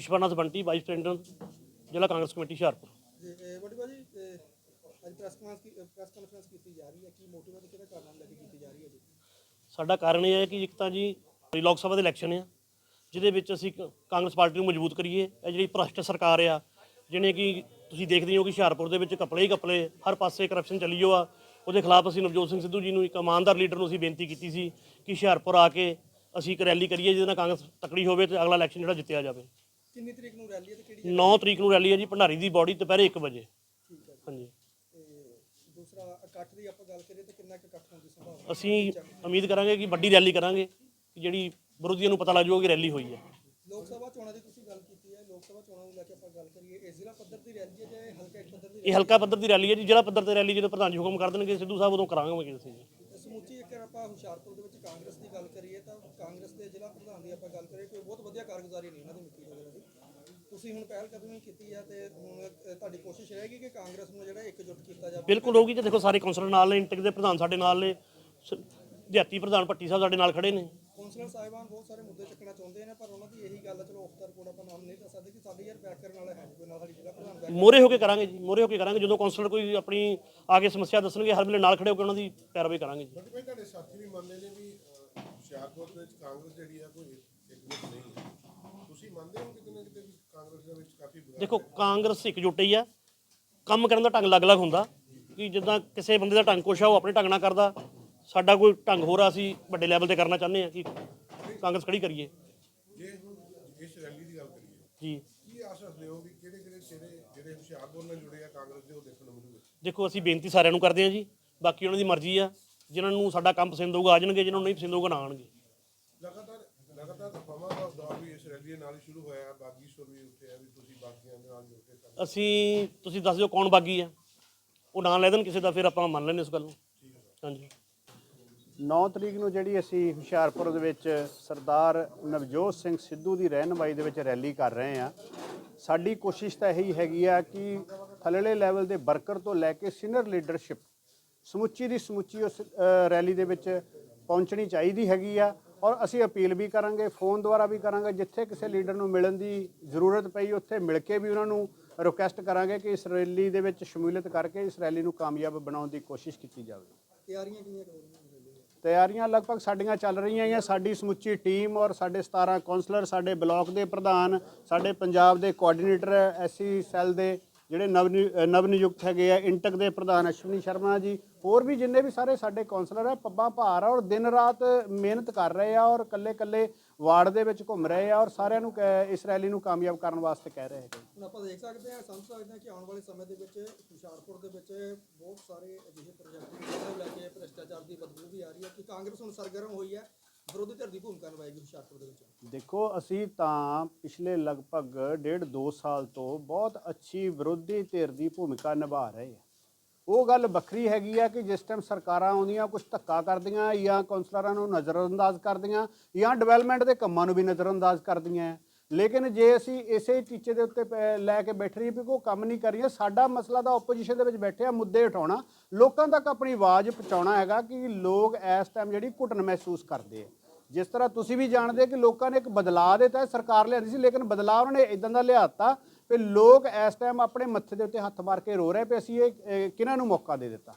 Vishwanath Bunty vice president ਜ਼ਿਲ੍ਹਾ Congress committee Hoshiarpur. ਵੱਡੀ ਭਾਜੀ ਅੱਜ ਪ੍ਰੈਸ ਕਾਨਫਰੰਸ ਪ੍ਰੈਸ ਕਾਨਫਰੰਸ ਕੀਤੀ ਜਾ ਰਹੀ ਹੈ ਕੀ ਮੋਟਿਵ ਹੈ ਤੇ ਕਿਹੜਾ ਕਾਰਨ ਲੈ ਕੇ ਕੀਤੀ ਜਾ ਰਹੀ ਹੈ ਜੀ? ਸਾਡਾ ਕਾਰਨ ਇਹ ਹੈ ਕਿ ਇੱਕ ਤਾਂ ਜੀ ਲੋਕ ਸਭਾ ਦੇ ਇਲੈਕਸ਼ਨ ਆ ਜਿਹਦੇ ਵਿੱਚ ਅਸੀਂ ਕਾਂਗਰਸ ਪਾਰਟੀ ਨੂੰ ਮਜ਼ਬੂਤ ਕਰੀਏ ਇਹ ਜਿਹੜੀ ਭ੍ਰਸ਼ਟ ਸਰਕਾਰ ਆ ਜਿਹਨੇ ਕਿ ਤੁਸੀਂ ਦੇਖਦੇ ਹੋ ਕਿ ਹੁਸ਼ਿਆਰਪੁਰ ਦੇ ਵਿੱਚ ਕਪੜੇ ਹੀ ਕਪੜੇ ਹਰ ਪਾਸੇ ਕਰਪਸ਼ਨ ਚੱਲੀ ਹੋ ਆ ਉਹਦੇ ਖਿਲਾਫ ਅਸੀਂ ਨਵਜੋਤ ਸਿੰਘ ਸਿੱਧੂ ਜੀ ਨੂੰ ਇੱਕ ਇਮਾਨਦਾਰ ਲੀਡਰ ਨੂੰ ਅਸੀਂ ਬੇਨਤੀ ਕੀਤੀ ਸੀ ਕਿ ਹੁਸ਼ਿਆਰਪੁਰ ਆ ਕੇ ਅਸੀਂ ਇੱਕ ਰੈਲੀ ਕਰੀਏ ਜਿਹਦੇ ਨਾਲ ਕਾਂਗਰਸ ਤਕੜੀ ਹੋਵੇ ਤੇ ਅਗਲਾ ਇਲੈਕਸ਼ਨ ਜਿਹੜਾ ਜਿੱਤਿਆ ਜਾਵੇ। ਕਿੰਨੀ ਤਰੀਕ ਨੂੰ ਰੈਲੀ ਹੈ ਤੇ ਕਿਹੜੀ 9 ਤਰੀਕ ਨੂੰ ਰੈਲੀ ਹੈ ਜੀ ਭੰਡਾਰੀ ਦੀ ਬੋਡੀ ਦੁਪਹਿਰੇ 1 ਵਜੇ। ਠੀਕ ਹੈ। ਹਾਂਜੀ। ਤੇ ਦੂਸਰਾ ਇਕੱਠ ਦੀ ਆਪਾਂ ਗੱਲ ਕਰੀਏ ਤਾਂ ਕਿੰਨਾ ਕੁ ਇਕੱਠ ਹੋਣ ਦੀ ਸੰਭਾਵਨਾ ਅਸੀਂ ਉਮੀਦ ਕਰਾਂਗੇ ਕਿ ਵੱਡੀ ਰੈਲੀ ਕਰਾਂਗੇ ਕਿ ਜਿਹੜੀ ਵਿਰੋਧੀਆਂ ਨੂੰ ਪਤਾ ਲੱਗ ਜਾਊਗਾ ਕਿ ਰੈਲੀ ਹੋਈ ਹੈ। ਲੋਕ ਸਭਾ ਚੋਣਾਂ ਦੀ ਤੁਸੀਂ ਗੱਲ ਕੀਤੀ ਹੈ ਲੋਕ ਸਭਾ ਚੋਣਾਂ ਨੂੰ ਲੈ ਕੇ ਆਪਾਂ ਗੱਲ ਕਰੀਏ ਇਹ ਜ਼ਿਲ੍ਹਾ ਪੱਧਰ ਦੀ ਰੈਲੀ ਹੈ ਜਾਂ ਇਹ ਹਲਕਾ ਪੱਧਰ ਦੀ ਇਹ ਹਲਕਾ ਪੱਧਰ ਦੀ ਰੈਲੀ ਹੈ ਜੀ ਜਿਹੜਾ ਪੱਧਰ ਤੇ ਰੈਲੀ ਜਦੋਂ ਪ੍ਰਧਾਨ ਜੀ ਹੁਕਮ ਕਰ ਦੇਣਗੇ ਸਿੱਧੂ ਸਾਹਿਬ ਉਦੋਂ ਕਰਾਂਗੇ ਅਸੀਂ। ਜੀ ਤੇ ਆਪਾਂ ਹੁਸ਼ਿਆਰਪੁਰ ਦੇ ਵਿੱਚ ਕਾਂਗਰਸ ਦੀ ਗੱਲ ਕਰੀਏ ਤਾਂ ਕਾਂਗਰਸ ਦੇ ਜ਼ਿਲ੍ਹਾ ਪ੍ਰਧਾਨ ਦੀ ਆਪਾਂ ਗੱਲ ਕਰੀਏ ਕੋਈ ਬਹੁਤ ਵਧੀਆ ਕਾਰਗੁਜ਼ਾਰੀ ਨਹੀਂ ਇਹਨਾਂ ਦੀ ਮਿੱਟੀ ਵਗੈਰਾ ਦੀ। ਤੁਸੀਂ ਹੁਣ ਪਹਿਲ ਕਦਮੀ ਕੀਤੀ ਹੈ ਤੇ ਹੁਣ ਤੁਹਾਡੀ ਕੋਸ਼ਿਸ਼ ਰਹੇਗੀ ਕਿ ਕਾਂਗਰਸ ਨੂੰ ਜਿਹੜਾ ਇਕਜੁੱਟ ਕੀਤਾ ਜਾਵੇ? ਬਿਲਕੁਲ ਹੋਊਗੀ ਜੀ ਦੇਖੋ ਸਾਰੇ ਕੌਂਸਲਰ ਨਾਲ ਨੇ, ਇੰਟਕ ਦੇ ਪ੍ਰਧਾਨ ਸਾਡੇ ਨਾਲ ਨੇ, ਸ- ਦਿਹਾਤੀ ਪ੍ਰਧਾਨ ਭੱਟੀ ਸਾਹਿਬ ਸਾਡੇ ਨਾਲ ਖੜੇ ਨੇ। ਕੌਂਸਲਰ ਸਾਹਿਬਾਨ ਬਹੁਤ ਸਾਰੇ ਮੁੱਦੇ ਚੱਕਣਾ ਚਾਹੁੰਦੇ ਨੇ ਪਰ ਉਹਨਾਂ ਦੀ ਇਹੀ ਗੱਲ ਚਲੋ ਆਫ ਦਾ ਆਪਾਂ ਨਾਮ ਨਹੀਂ ਦੱਸ ਸਕਦੇ ਕਿ ਸਾਡੇ ਯਾਰ ਬੈਕ ਕਰਨ ਵਾਲਾ ਹੈ ਕੋਈ ਨਾਲ ਸਾਡੀ ਜ਼ਿਲ੍ਹਾ ਪ੍ਰਧਾਨ back- ਮੋਰੇ ਹੋ ਕੇ ਕਰਾਂਗੇ ਜੀ ਮੋਰੇ ਹੋ ਕੇ ਕਰਾਂਗੇ ਜਦੋਂ ਕੌਂਸਲਰ ਕੋਈ ਆਪਣੀ ਆ ਕੇ ਸਮੱਸਿਆ ਦੱਸਣਗੇ ਹਰ ਵੇਲੇ ਨਾਲ ਖੜੇ ਹੋ ਕੇ ਉਹਨਾਂ ਦੀ ਪੈਰਵਾਈ ਕਰਾਂਗੇ ਜੀ। ਬਟ ਭਾਈ ਤੁਹਾਡੇ ਸਾਥੀ ਵੀ ਮੰਨਦੇ ਨੇ ਵੀ ਹੁਸ਼ਿਆਰਪੁਰ ਦੇ ਵਿੱਚ ਕਾਂਗਰਸ ਜਿਹੜੀ ਆ ਕੋਈ ਇੱਕ ਨਹੀਂ ਹੈ। ਤੁਸੀਂ ਮੰਨਦੇ ਹੋ ਕਿਤੇ ਨਾ ਕਿਤੇ ਵੀ ਕਾਂਗਰਸ ਦੇ ਵਿੱਚ ਕਾਫੀ ਬੁਰਾ ਦੇਖੋ ਕਾਂਗਰਸ ਇਕਜੁੱਟ ਹੀ ਆ। ਕੰਮ ਕਰਨ ਦਾ ਢੰਗ ਅਲੱਗ-ਅਲੱਗ ਹੁੰਦਾ ਕਿ ਜਿੱਦਾਂ ਕਿਸੇ ਬੰਦੇ ਦਾ ਢੰਗ ਕੁਛ ਆ ਉਹ ਆਪਣੇ ਢੰਗ ਨਾਲ ਕਰਦਾ। ਸਾਡਾ ਕੋਈ ਢੰਗ ਹੋਰ ਆ ਅਸੀਂ ਵੱਡੇ ਲੈਵਲ ਤੇ ਕਰਨਾ ਚਾਹੁੰਦੇ ਆ ਕਿ ਕਾਂਗਰਸ ਖੜੀ ਕਰੀਏ। ਜੇ ਹੁਣ ਇਸ ਰੈਲੀ ਦੀ ਗੱਲ ਕਰੀਏ ਜੀ। ਕੀ ਆਸ ਰੱਖਦੇ ਹੋ ਵੀ ਕਿਹੜੇ ਕਿਹੜੇ ਚਿਹਰੇ ਜਿਹੜੇ ਹੁਸ਼ਿਆਰਪੁਰ ਨਾਲ ਜੁੜੇ ਆ ਕਾਂਗਰਸ ਦੇ ਉਹ ਦੇਖਣ ਨੂੰ ਮਿਲੂਗੇ? ਦੇਖੋ ਅਸੀਂ ਬੇਨਤੀ ਸਾਰਿਆਂ ਨੂੰ ਕਰਦੇ ਹਾਂ ਜੀ। ਬਾਕੀ ਉਹਨਾਂ ਦੀ ਮਰਜ਼ੀ ਆ। ਜਿਨ੍ਹਾਂ ਨੂੰ ਸਾਡਾ ਕੰਮ ਪਸੰਦ ਹੋਊਗਾ ਆ ਜਾਣਗੇ। ਜਿਨ੍ਹਾਂ ਨੂੰ ਨਹੀਂ ਪਸੰਦ ਹੋਊਗਾ ਨਾ ਆਣਗੇ ਲਗਾਤਾਰ ਲਗਾਤਾਰ ਅਫਵਾਹਾਂ ਦਾ ਦੌਰ ਵੀ ਇਸ ਰੈਲੀ ਦੇ ਨਾਲ ਹੀ ਸ਼ੁਰੂ ਹੋਇਆ। ਬਾਗੀ ਸੁਰ ਵੀ ਉੱਠੇ ਆ ਵੀ ਤੁਸੀਂ ਬਾਕੀਆਂ ਦੇ ਨਾਲ ਜੁੜ ਕੇ ਕੰਮ ਅਸੀਂ ਤੁਸੀਂ ਦੱਸ ਦਿਓ ਕੌਣ ਬਾਗੀ ਆ? ਉਹ ਨਾਂ ਲੈ ਦੇਣ ਕਿਸੇ ਦਾ ਫਿਰ ਆਪਾਂ ਮੰਨ ਲੈਂਦੇ ਇਸ ਗੱਲ ਨੂੰ। ਹਾਂਜੀ। 9 ਤਰੀਕ ਨੂੰ ਜਿਹੜੀ ਅਸੀਂ ਹੁਸ਼ਿਆਰਪੁਰ ਦੇ ਵਿੱਚ ਸਰਦਾਰ ਨਵਜੋਤ ਸਿੰਘ ਸਿੱਧੂ ਦੀ ਰਹਿਨਮਾਈ ਦੇ ਵਿੱਚ ਰੈਲੀ ਕਰ ਰਹੇ ਆ ਸਾਡੀ ਕੋਸ਼ਿਸ਼ ਤਾਂ ਇਹੀ ਹੈਗੀ ਆ ਕਿ ਥੱਲੜੇ ਲੈਵਲ ਦੇ ਵਰਕਰ ਤੋਂ ਲੈ ਕੇ ਸੀਨੀਅਰ ਲੀਡਰਸ਼ਿਪ ਸਮੁੱਚੀ ਦੀ ਸਮੁੱਚੀ ਉਸ ਰੈਲੀ ਦੇ ਵਿੱਚ ਪਹੁੰਚਣੀ ਚਾਹੀਦੀ ਹੈਗੀ ਆ ਔਰ ਅਸੀਂ ਅਪੀਲ ਵੀ ਕਰਾਂਗੇ, ਫੋਨ ਦੁਆਰਾ ਵੀ ਕਰਾਂਗੇ, ਜਿੱਥੇ ਕਿਸੇ ਲੀਡਰ ਨੂੰ ਮਿਲਣ ਦੀ ਜ਼ਰੂਰਤ ਪਈ, ਉੱਥੇ ਮਿਲ ਕੇ ਵੀ ਉਹਨਾਂ ਨੂੰ ਰਿਕੁਐਸਟ ਕਰਾਂਗੇ ਕਿ ਇਸ ਰੈਲੀ ਦੇ ਵਿੱਚ ਸ਼ਮੂਲੀਅਤ ਕਰਕੇ ਇਸ ਰੈਲੀ ਨੂੰ ਕਾਮਯਾਬ ਬਣਾਉਣ ਦੀ ਕੋਸ਼ਿਸ਼ ਕੀਤੀ ਜਾਵੇ। ਤਿਆਰੀਆਂ ਕਿੰਨੀਆਂ ਹੋ ਰਹੀਆਂ ਤਿਆਰੀਆਂ ਲਗਭਗ ਸਾਡੀਆਂ ਚੱਲ ਰਹੀਆਂ ਆ। ਸਾਡੀ ਸਮੁੱਚੀ ਟੀਮ ਔਰ ਸਾਡੇ 17 ਕਾਉਂਸਲਰ ਸਾਡੇ ਬਲਾਕ ਦੇ ਪ੍ਰਧਾਨ, ਸਾਡੇ ਪੰਜਾਬ ਦੇ ਕੋਆਰਡੀਨੇਟਰ ਐਸਸੀ ਸੈੱਲ ਦੇ ਜਿਹੜੇ ਨਵ ਨਵ ਨਿਯੁਕਤ ਹੈਗੇ ਆ, ਇੰਟਕ ਦੇ ਪ੍ਰਧਾਨ ਅਸ਼ਵਨੀ ਸ਼ਰਮਾ ਜੀ, ਹੋਰ ਵੀ ਜਿੰਨੇ ਵੀ ਸਾਰੇ ਸਾਡੇ ਕਾਉਂਸਲਰ ਆ, ਪੱਬਾਂ ਭਾਰ ਆ ਔਰ ਦਿਨ ਰਾਤ ਮਿਹਨਤ ਕਰ ਰਹੇ ਆ ਔਰ ਕੱਲੇ ਕੱਲੇ ਵਾਰਡ ਦੇ ਵਿੱਚ ਘੁੰਮ ਰਹੇ ਆ ਔਰ ਸਾਰਿਆਂ ਨੂੰ ਕ- ਇਸ ਰੈਲੀ ਨੂੰ ਕਾਮਯਾਬ ਕਰਨ ਵਾਸਤੇ ਕਹਿ ਰਹੇ ਹੈਗੇ। ਹੁਣ ਆਪਾਂ ਦੇਖ ਸਕਦੇ ਹਾਂ ਸਮਝ ਸਕਦੇ ਹਾਂ ਕਿ ਆਉਣ ਵਾਲੇ ਸਮੇਂ ਦੇ ਵਿੱਚ ਹੁਸ਼ਿਆਰਪੁਰ ਦੇ ਵਿੱਚ ਬਹੁਤ ਸਾਰੇ ਅਜਿਹੇ ਪ੍ਰੋਜੈਕਟ ਨੇ ਜਿਹਨਾਂ ਨੂੰ ਲੈ ਕੇ ਭ੍ਰਿਸ਼ਟਾਚਾਰ ਦੀ ਬਦਬੂ ਵੀ ਆ ਰਹੀ ਹੈ ਕਿ ਕਾਂਗਰਸ ਹੁਣ ਸਰਗਰਮ ਹੋਈ ਹੈ ਵਿਰੋਧੀ ਧਿਰ ਦੀ ਭੂਮਿਕਾ ਨਿਭਾਏਗੀ ਹੁਸ਼ਿਆਰਪੁਰ ਦੇ ਵਿੱਚ। ਦੇਖੋ ਅਸੀਂ ਤਾਂ ਪਿਛਲੇ ਲਗਭਗ ਡੇਢ 2 ਸਾਲ ਤੋਂ ਬਹੁਤ ਅੱਛੀ ਵਿਰੋਧੀ ਧਿਰ ਦੀ ਭੂਮਿਕਾ ਨਿਭਾ ਰਹੇ ਹਾਂ। ਉਹ ਗੱਲ ਵੱਖਰੀ ਹੈਗੀ ਆ ਕਿ ਜਿਸ ਟਾਈਮ ਸਰਕਾਰਾਂ ਆਉਂਦੀਆਂ ਕੁਝ ਧੱਕਾ ਕਰਦੀਆਂ ਜਾਂ ਕੌਂਸਲਰਾਂ ਨੂੰ ਨਜ਼ਰਅੰਦਾਜ਼ ਕਰਦੀਆਂ ਜਾਂ ਡਿਵੈਲਪਮੈਂਟ ਦੇ ਕੰਮਾਂ ਨੂੰ ਵੀ ਨਜ਼ਰਅੰਦਾਜ਼ ਕਰਦੀਆਂ ਲੇਕਿਨ ਜੇ ਅਸੀਂ ਇਸੇ ਟੀਚੇ ਦੇ ਉੱਤੇ ਪੈ- ਲੈ ਕੇ ਬੈਠ ਰਹੀ ਵੀ ਕੋਈ ਕੰਮ ਨਹੀਂ ਕਰ ਰਹੀਆਂ, ਸਾਡਾ ਮਸਲਾ ਤਾਂ ਆਪੋਜੀਸ਼ਨ ਦੇ ਵਿੱਚ ਬੈਠੇ ਆ ਮੁੱਦੇ ਉਠਾਉਣਾ, ਲੋਕਾਂ ਤੱਕ ਆਪਣੀ ਆਵਾਜ਼ ਪਹੁੰਚਾਉਣਾ ਹੈਗਾ ਕਿ ਲੋਕ ਇਸ ਟਾਈਮ ਜਿਹੜੀ ਘੁਟਨ ਮਹਿਸੂਸ ਕਰਦੇ ਆ ਜਿਸ ਤਰ੍ਹਾਂ ਤੁਸੀਂ ਵੀ ਜਾਣਦੇ ਕਿ ਲੋਕਾਂ ਨੇ ਇੱਕ ਬਦਲਾਅ ਦੇ ਤਹਿਤ ਸਰਕਾਰ ਲਿਆਂਦੀ ਸੀ, ਲੇਕਿਨ ਬਦਲਾਅ ਉਹਨਾਂ ਨੇ ਇਦਾਂ ਦਾ ਲਿਆਤਾ ਵੀ ਲੋਕ ਇਸ ਟਾਈਮ ਆਪਣੇ ਮੱਥੇ ਦੇ ਉੱਤੇ ਹੱਥ ਮਾਰ ਕੇ ਰੋ ਰਹੇ ਪਏ ਅਸੀਂ ਇਹ ਕਿਹਨਾਂ ਨੂੰ ਮੌਕਾ ਦੇ ਦਿੱਤਾ?